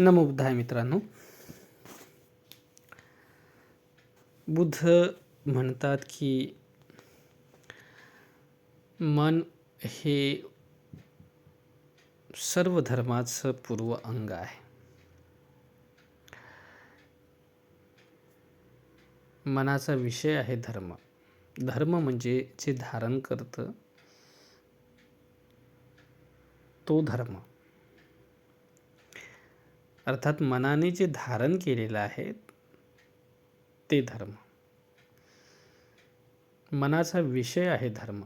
नमोबुद्धाय मित्रांनो. बुद्ध म्हणतात की मन हे सर्व धर्माचं पूर्व अंग आहे. मनाचा विषय आहे धर्म. धर्म म्हणजे जे धारण करतं तो धर्म. अर्थात मनाने जे धारण केलेलं आहे ते धर्म. मनाचा विषय आहे धर्म.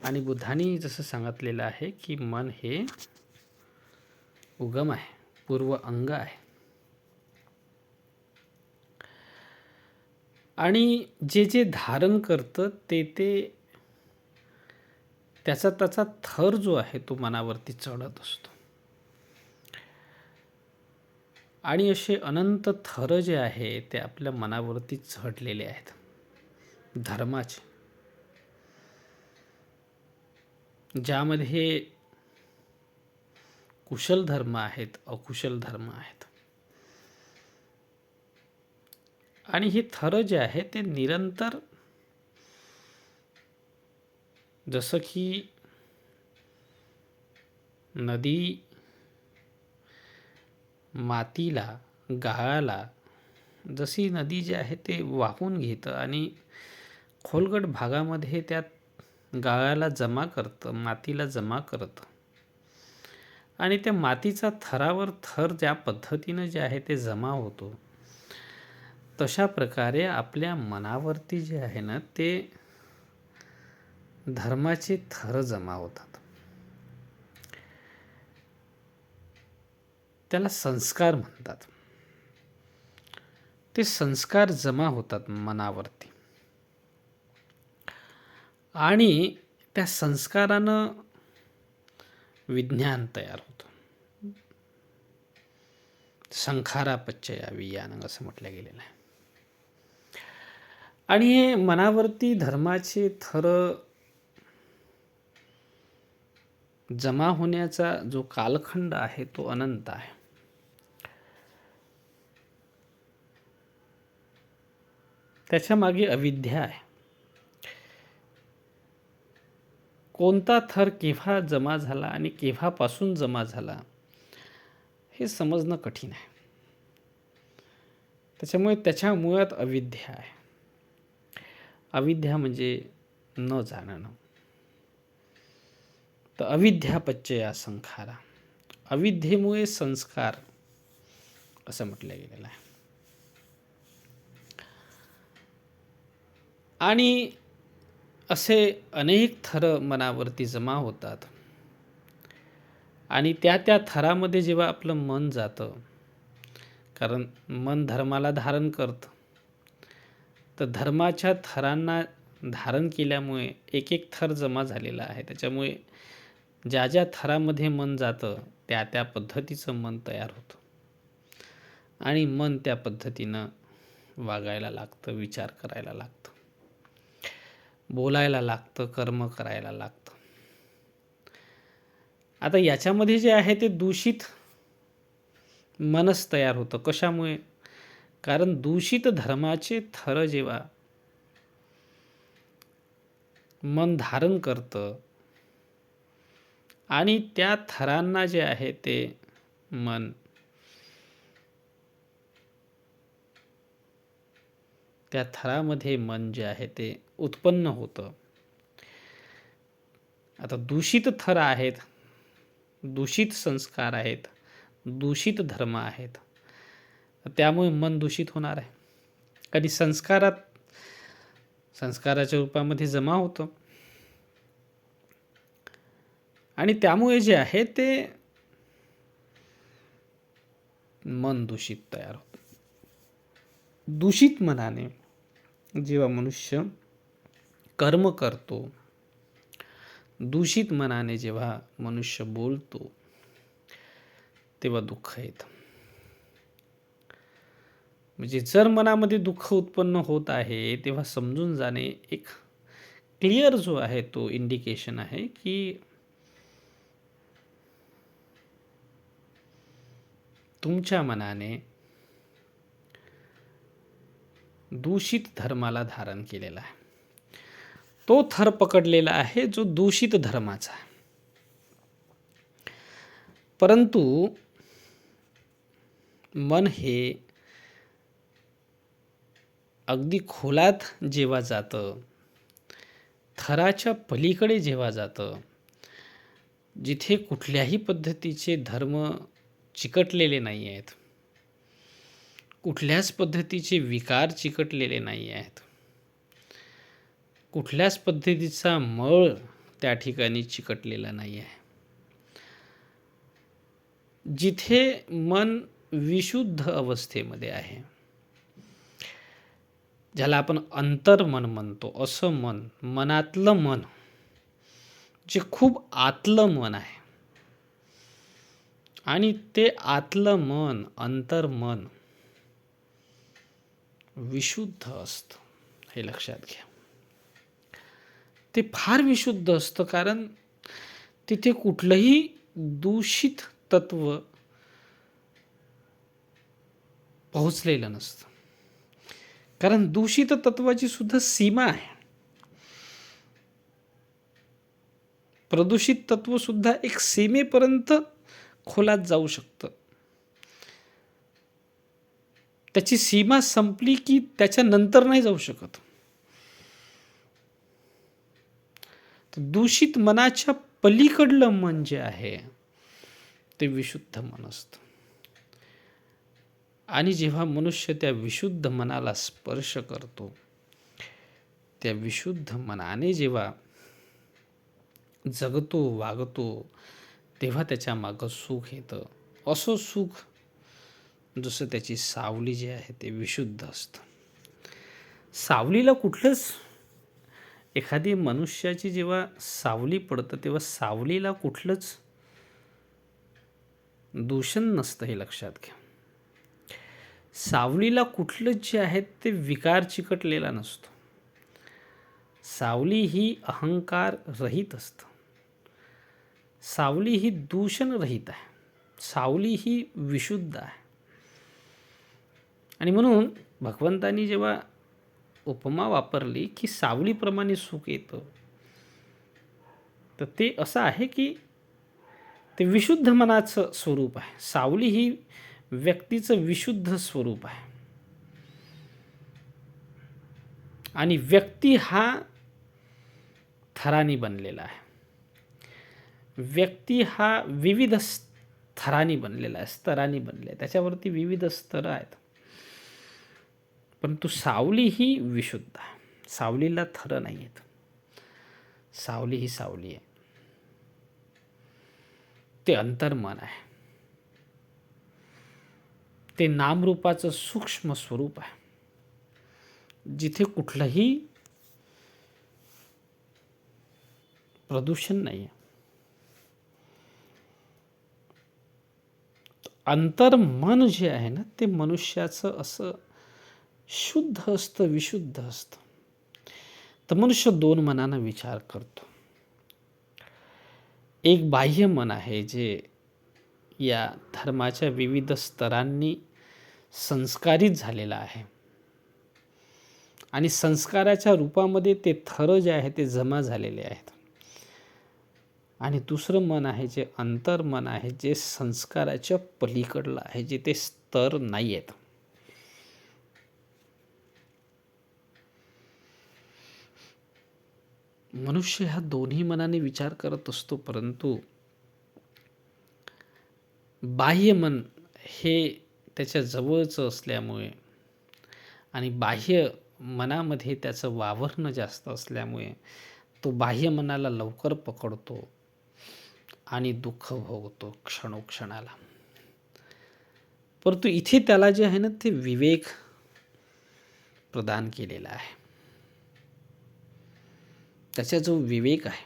आणि बुद्धांनी जसं सांगितलेलं आहे की मन हे उगम आहे पूर्व अंग आहे. आणि जे जे धारण करतं ते ते त्याचा त्याचा थर जो आहे तो मनावरती चढत असतो. आणि असे अनंत थर जे आहे ते आपल्या मनावरती चढलेले आहेत. धर्माचे. ज्यामध्ये कुशल धर्म आहेत अकुशल धर्म आहेत. आणि हे थर जे आहे ते निरंतर जसं की नदी मातीला गाळाला जशी नदी जी आहे ते वाहून घेतं आणि खोलगट भागामध्ये त्यात गाळाला जमा करतं मातीला जमा करतं. आणि त्या मातीचा थरावर थर ज्या पद्धतीनं जे आहे ते जमा होतो तशा प्रकारे आपल्या मनावरती जे आहे ना ते धर्माचे थर जमा होतात. त्याला संस्कार म्हणतात. ते संस्कार जमा होतात मनावरती. आणि त्या संस्कारानं विज्ञान तयार होतं. संखारापच्चया वियानंग असं म्हटलं गेलेलं आहे. आणि हे मनावरती धर्माचे थर जमा होण्याचा जो कालखंड आहे तो अनंत आहे. त्याच्यामागे अविद्या आहे. कोणता थर केव्हा जमा झाला आणि केव्हापासून जमा झाला हे समजणं कठीण आहे. त्याच्यामुळे त्याच्या मुळात अविद्या आहे. अविद्या म्हणजे न जाणणं. तर अविद्यापच्चया संखारा. अविद्येमुळे संस्कार असं म्हटलं गेलेलं आहे. आणि असे अनेक थर मनावरती जमा होतात. आणि त्या त्या थरामध्ये जेव्हा आपलं मन जातं कारण मन धर्माला धारण करतं तर धर्माच्या थरांना धारण केल्यामुळे एक एक थर जमा झालेला आहे. त्याच्यामुळे ज्या ज्या थरामध्ये मन जातं त्या त्या पद्धतीचं मन तयार होतं. आणि मन त्या पद्धतीनं वागायला लागतं विचार करायला लागतं. बोलायला लागतं कर्म करायला लागतं. आता याच्यामध्ये जे आहे ते दूषित मनस तयार होतं. कशामुळे? कारण दूषित धर्माचे थर जेव्हा मन धारण करतं आणि त्या थरांना जे आहे ते मन त्या थरामध्ये मन जे आहे ते उत्पन्न होतं. आता दूषित थर आहेत दूषित संस्कार आहेत दूषित धर्म आहेत. त्यामुळे मन दूषित होणार आहे. आणि संस्कारात संस्काराच्या रूपामध्ये जमा होतं. आणि त्यामुळे जे आहे ते मन दूषित तयार होतं. दूषित मनाने जेव्हा मनुष्य कर्म करतो. दूषित मनाने जेव्हा मनुष्य बोलतो तेव्हा दुःख येतं. म्हणजे जर मनामध्ये दुःख उत्पन्न होत आहे तेव्हा समजून जाणे एक क्लिअर जो आहे तो इंडिकेशन आहे की तुमच्या मनाने दूषित धर्माला धारण केलेला आहे. तो थर पकडलेला आहे जो दूषित धर्माचा आहे. परंतु मन हे अगदी खोलात जेव्हा जातं थराच्या पलीकडे जेव्हा जातं जिथे कुठल्याही पद्धतीचे धर्म चिकटलेले नाही आहेत कुठल्याच पद्धतीचे विकार चिकटलेले नाही आहेत. कुठल्याच पद्धतीचा मळ त्या ठिकाणी चिकटलेला नाही आहे. जिथे मन विशुद्ध अवस्थेमध्ये आहे ज्याला आपण अंतर्मन म्हणतो असं मन मनातलं मन जे खूप आतलं मन आहे आणि ते आतलं मन अंतर्मन विशुद्ध असतं हे लक्षात घ्या. ते फार विशुद्ध असतं कारण तिथे कुठलंही दूषित तत्व पोहोचलेलं नसतं. कारण दूषित तत्वाची सुद्धा सीमा आहे. प्रदूषित तत्व सुद्धा एक सीमेपर्यंत खोलात जाऊ शकतं. त्याची सीमा संपली की त्याच्यानंतर नाही जाऊ शकत. दूषित मनाच्या पलीकडलं मन जे आहे ते विशुद्ध मन असतं. आणि जेव्हा मनुष्य त्या विशुद्ध मनाला स्पर्श करतो त्या विशुद्ध मनाने जेव्हा जगतो वागतो तेव्हा त्याच्या मागं सुख येतं. असं सुख जसं त्याची सावली जी आहे ते विशुद्ध असतं. सावलीला कुठलंच एखादी मनुष्याची जेव्हा सावली पडतं तेव्हा सावलीला कुठलंच दूषण नसतं हे लक्षात घ्या. सावलीला कुठलंच जे आहे ते विकार चिकटलेला नसतो. सावली ही अहंकार रहित असतं. सावली ही दूषण रहित आहे. सावली ही विशुद्ध आहे. आणि म्हणून भगवंतांनी जेव्हा उपमा वापरली की सावलीप्रमाणे सुख येतं तर ते असं आहे की ते विशुद्ध मनाचं स्वरूप आहे. सावली ही व्यक्तीचं विशुद्ध स्वरूप आहे. आणि व्यक्ती हा थराने बनलेला आहे. व्यक्ती हा विविध थरांनी बनलेला आहे स्तरांनी बनले त्याच्यावरती विविध स्तर आहेत. परंतु सावली ही विशुद्ध आहे. सावलीला थर नाही आहेत सावली ही सावली आहे. ते अंतर्मन आहे. ते नामरूपाचं सूक्ष्म स्वरूप आहे. जिथे कुठलंही प्रदूषण नाही आहे अंतर्मन जे आहे ना ते मनुष्याचं असं शुद्ध असतं विशुद्ध असतं तर मनुष्य दोन मनानं विचार करतो. एक बाह्य मन आहे जे या धर्माच्या विविध स्तरांनी संस्कारित झालेलं आहे. आणि संस्काराच्या रूपामध्ये ते थर जे आहे ते जमा झालेले आहेत. आणि दुसरं मन आहे जे अंतर्मन आहे जे संस्काराच्या पलीकडलं आहे जे ते स्तर नाही आहेत मनुष्य ह्या दोन्ही मनाने विचार करत असतो परंतु बाह्य मन हे त्याच्या जवळचं असल्यामुळे आणि बाह्य मनामध्ये त्याचं वावरणं जास्त असल्यामुळे तो बाह्य मनाला लवकर पकडतो आणि दुःख भोगतो क्षणोक्षणाला. परंतु इथे त्याला जे आहे ना ते विवेक प्रदान केलेला आहे. त्याचा जो विवेक आहे.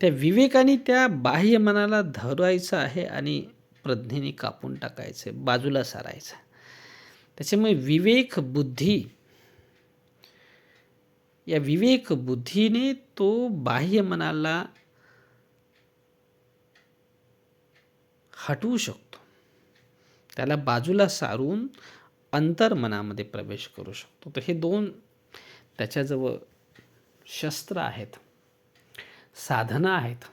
त्या विवेकाने त्या बाह्य मनाला धरायचं आहे आणि प्रज्ञेने कापून टाकायचं बाजूला सारायचं त्याच्यामुळे विवेक बुद्धी या विवेक बुद्धीने तो बाह्य मनाला हटवू शकतो. त्याला बाजूला सारून अंतर्मनामध्ये प्रवेश करू शकतो. तर हे दोन त्याच्याजवळ शस्त्र आहेत साधनं आहेत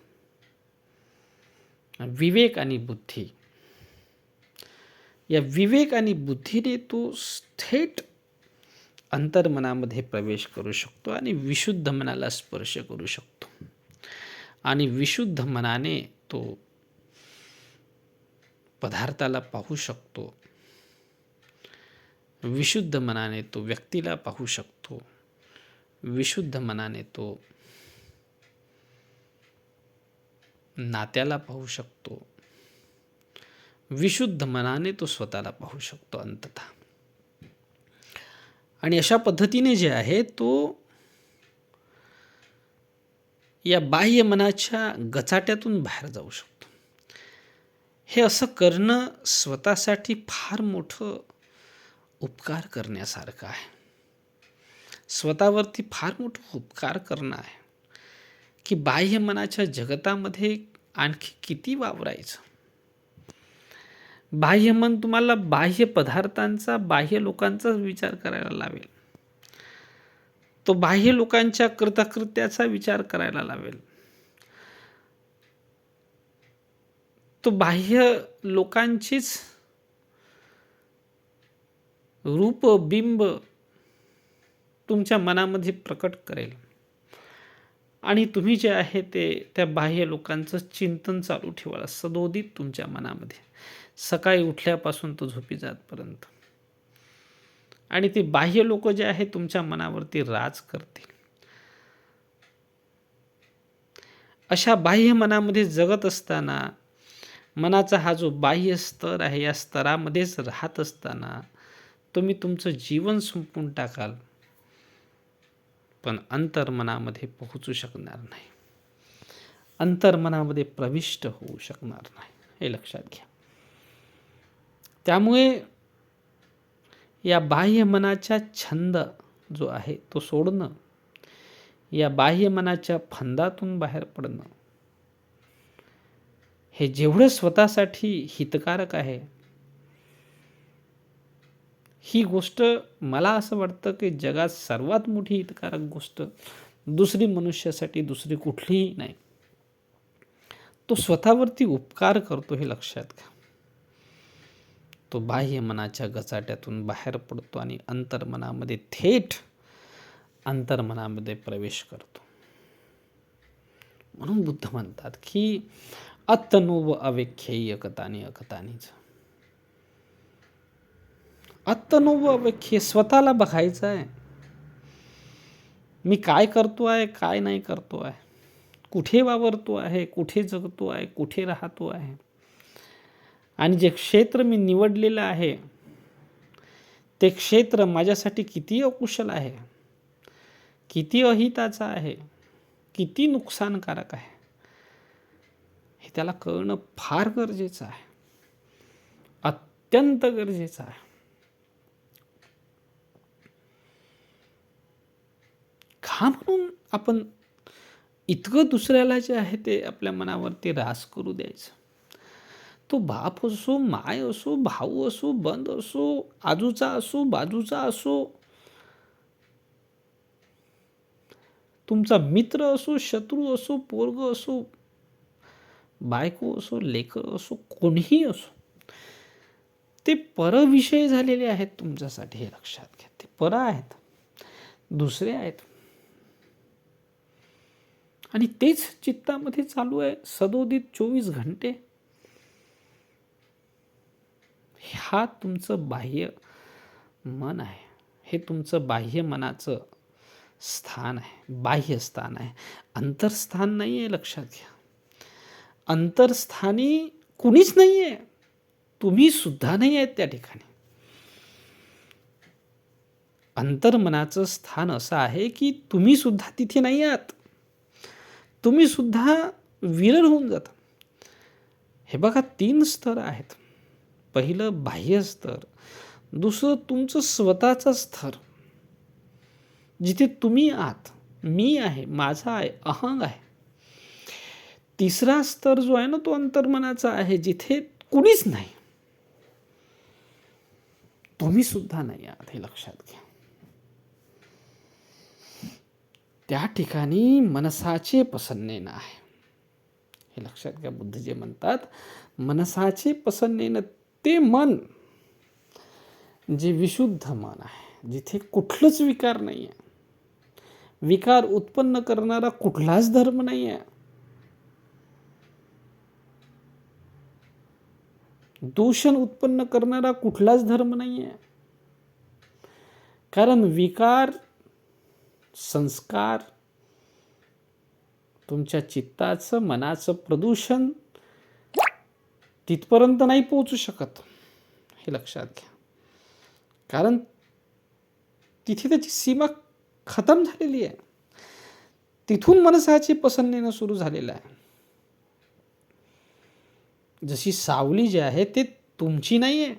विवेक आणि बुद्धी. या विवेक आणि बुद्धीने तो थेट अंतर्मनामध्ये प्रवेश करू शकतो आणि विशुद्ध मनाला स्पर्श करू शकतो. आणि विशुद्ध मनाने तो पदार्थाला पाहू शकतो. विशुद्ध मनाने तो व्यक्तीला पाहू शकतो. विशुद्ध मनाने तो नात्याला पाहू शकतो. विशुद्ध मनाने तो स्वतःला पाहू शकतो अंततः. आणि अशा पद्धतीने जे आहे तो या बाह्य मनाच्या गचाट्यातून बाहेर जाऊ शकतो. हे असं करणं स्वतःसाठी फार मोठं उपकार करण्यासारखं आहे. स्वतःवरती फार मोठं उपकार करणं आहे. की बाह्य मनाच्या जगतामध्ये आणखी किती वावरायचं? बाह्य मन तुम्हाला बाह्य पदार्थांचा बाह्य लोकांचाच विचार करायला लावेल. तो बाह्य लोकांच्या कृतकृत्याचा विचार करायला लावेल. तो बाह्य लोकांचीच रूप बिंब तुमच्या मनामध्ये प्रकट करेल. आणि तुम्ही जे आहे ते त्या बाह्य लोकांचं चिंतन चालू ठेवाल सदोदित तुमच्या मनामध्ये. सकाळी उठल्यापासून तो झोपी जातपर्यंत. आणि ते बाह्य लोक जे आहे तुमच्या मनावरती राज करतील. अशा बाह्य मनामध्ये जगत असताना मनाचा हा जो बाह्य स्तर आहे या स्तरामध्येच राहत असताना तुम्ही तुमचं जीवन संपून टाकाल. पण अंतर्मनामध्ये पोहोचू शकणार नाही. अंतर्मनामध्ये प्रविष्ट होऊ शकणार नाही. हे लक्षात घ्या. त्यामुळे या बाह्य मनाच्या छंद जो आहे तो सोडणं या बाह्य मनाच्या फंदातून बाहेर पडणं हे जेवढं स्वतःसाठी हितकारक आहे ही गोष्ट मला असं वाटतं की जगात सर्वात मोठी हितकारक गोष्ट दुसरी मनुष्यासाठी दुसरी कुठलीही नाही. तो स्वतःवरती उपकार करतो हे लक्षात घ्या. तो बाह्य मनाच्या गचाट्यातून बाहेर पडतो आणि अंतर्मनामध्ये थेट अंतर्मनामध्ये प्रवेश करतो. म्हणून बुद्ध म्हणतात की अत्तनुव अवेख्येय कथानी अकथानीच अत्तनुव स्वतःला बघायचं आहे. मी काय करतो आहे काय नाही करतो आहे. कुठे वावरतो आहे कुठे जगतो आहे कुठे राहतो आहे. आणि जे क्षेत्र मी निवडलेलं आहे ते क्षेत्र माझ्यासाठी किती अकुशल आहे किती अहिताचं आहे किती नुकसानकारक आहे हे त्याला कळणं फार गरजेचं आहे. अत्यंत गरजेचं आहे. का म्हणून आपण इतकं दुसऱ्याला जे आहे ते आपल्या मनावरती रास करू द्यायचं? तो बाप असो माय असो भाऊ असो बंद असो आजूचा असो बाजूचा असो तुमचा मित्र असो शत्रू असो पोरग असो बायको असो लेकर असो कोणीही असो ते परविषय झालेले आहेत तुमच्यासाठी हे लक्षात घ्या. ते पर आहेत दुसरे आहेत. आणि तेच चित्तामध्ये चालू आहे. सदोदित चोवीस घंटे. हा तुमचं बाह्य मन आहे. हे तुमचं बाह्य मनाचं स्थान आहे. बाह्य स्थान आहे. अंतरस्थान नाही आहे लक्षात घ्या. अंतरस्थानी कुणीच नाही आहे तुम्ही सुद्धा नाही आहेत त्या ठिकाणी. अंतर्मनाचं स्थान असं आहे की तुम्ही सुद्धा तिथे नाही आहात तुम्ही सुद्धा विरळ होऊन जाता. हे बघा तीन स्तर आहेत. पहिलं बाह्य स्तर दुसरं तुमचं स्वतःचं स्तर. जिथे तुम्ही आहात मी आहे माझा आहे अहंग आहे. तिसरा स्तर जो आहे ना तो अंतर्मनाचा आहे जिथे कुणीच नाही. तुम्ही सुद्धा नाही आहात हे लक्षात घ्या. त्या ठिकाणी मनसाचे प्रसन्नेन आहे हे लक्षात घ्या बुद्ध जे म्हणतात मनसाचे प्रसन्नेन ते मन जे विशुद्ध मन आहे जिथे कुठलंच विकार नाही आहे विकार उत्पन्न करणारा कुठलाच धर्म नाही आहे दूषण उत्पन्न करणारा कुठलाच धर्म नाही आहे कारण विकार संस्कार तुमच्या चित्ताचं मनाचं प्रदूषण तिथपर्यंत नाही पोहोचू शकत हे लक्षात घ्या. कारण तिथे त्याची सीमा खतम झालेली आहे. तिथून मनसाची पसंत येणं सुरू झालेलं आहे. जशी सावली जी आहे ते तुमची नाही आहे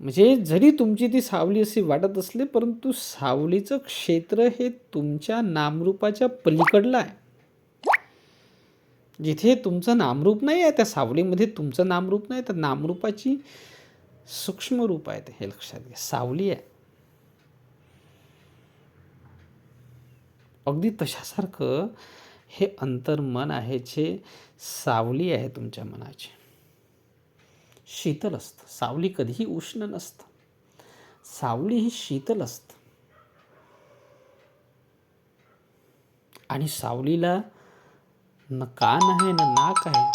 म्हणजे जरी तुमची ती सावली अशी वाटत असली परंतु सावलीचं क्षेत्र हे तुमच्या नामरूपाच्या पलीकडलं आहे. जिथे तुमचं नामरूप नाही आहे त्या सावलीमध्ये तुमचं नामरूप नाही तर नामरूपाची सूक्ष्म रूप आहे ते हे लक्षात घ्या. सावली आहे. अगदी तशासारखं हे अंतर्मन आहे जे सावली आहे तुमच्या मनाची. शीतल असतं. सावली कधीही उष्ण नसतं. सावली ही शीतल असतं. आणि सावलीला न कान आहे न नाक आहे.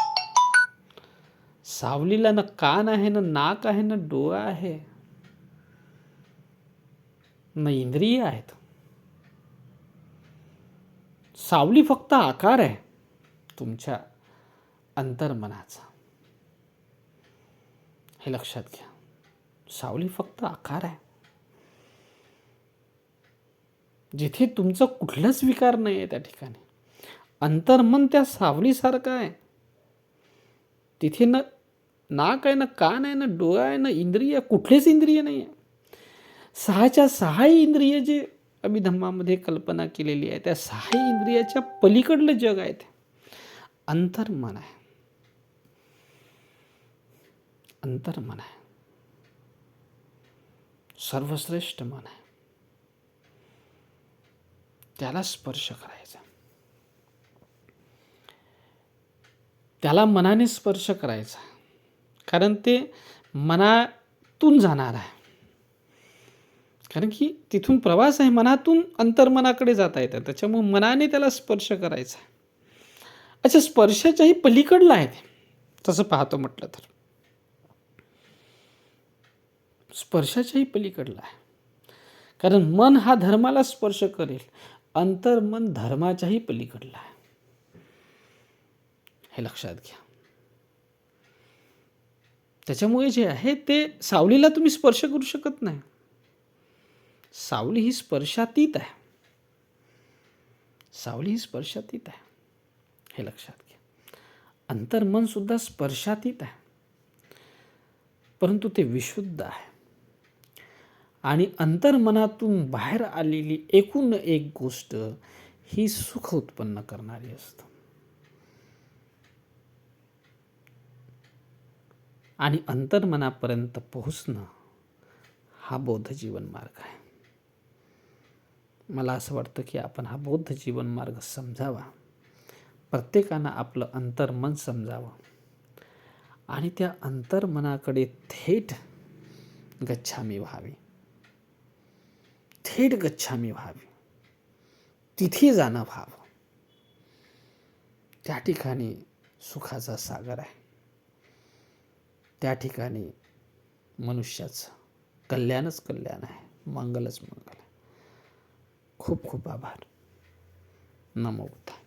सावलीला न कान आहे न नाक आहे न डोळा आहे. न इंद्रिय आहेत. सावली फक्त आकार आहे. तुमच्या अंतर्मनाचा. हे लक्षात घ्या. सावली फक्त आकार आहे. जिथे तुमचं कुठलाच विकार नाही आहे त्या ठिकाणी. अंतर्मन त्या सावलीसारखं आहे. तिथे न नाक आहे ना कान आहे ना डोळा आहे ना इंद्रिय कुठलेच इंद्रिय नाही आहे सहाच्या सहा इंद्रिय जे अभिधम्मामध्ये कल्पना केलेली आहे त्या सहा इंद्रियाच्या पलीकडलं जग आहे ते. अंतर्मन आहे. अंतर्मन आहे सर्वश्रेष्ठ मन आहे त्याला स्पर्श करायचा त्याला मनाने स्पर्श करायचा कारण ते मनातून जाणार आहे। कारण की तिथून प्रवास आहे मनातून अंतर्मनाकडे जाता येतं। त्याच्यामुळे मनाने त्याला स्पर्श करायचा अच्छा स्पर्शाच्याही पलीकडलं आहे ते। तसं पाहतो म्हटलं तर। स्पर्शाच्याही पलीकडला आहे. कारण मन हा धर्माला स्पर्श करेल अंतर्मन धर्माच्याही पलीकडला आहे. हे लक्षात घ्या. त्याच्यामुळे जे आहे ते सावलीला तुम्ही स्पर्श करू शकत नाही. सावली ही स्पर्शातीत आहे. सावली ही स्पर्शातीत आहे. हे लक्षात घ्या. अंतर्मन सुद्धा स्पर्शातीत आहे. परंतु ते विशुद्ध आहे. आणि अंतर्मनातून बाहेर आलेली एकूण एक गोष्ट ही सुख उत्पन्न करणारी असतं. आणि अंतर्मनापर्यंत पोहोचणं हा बौद्ध जीवन मार्ग आहे. मला असं वाटतं की आपण हा बौद्ध जीवन मार्ग समजावा. प्रत्येकानं आपलं अंतर्मन समजावं. आणि त्या अंतर्मनाकडे थेट गच्छामी व्हावी. थेट गच्छामी व्हावी. तिथे जाणं व्हावं. त्या ठिकाणी सुखाचा सागर आहे. त्या ठिकाणी मनुष्याचं कल्याणच कल्याण आहे. मंगलच मंगल आहे. खूप खूप आभार. नमो बुद्धाय.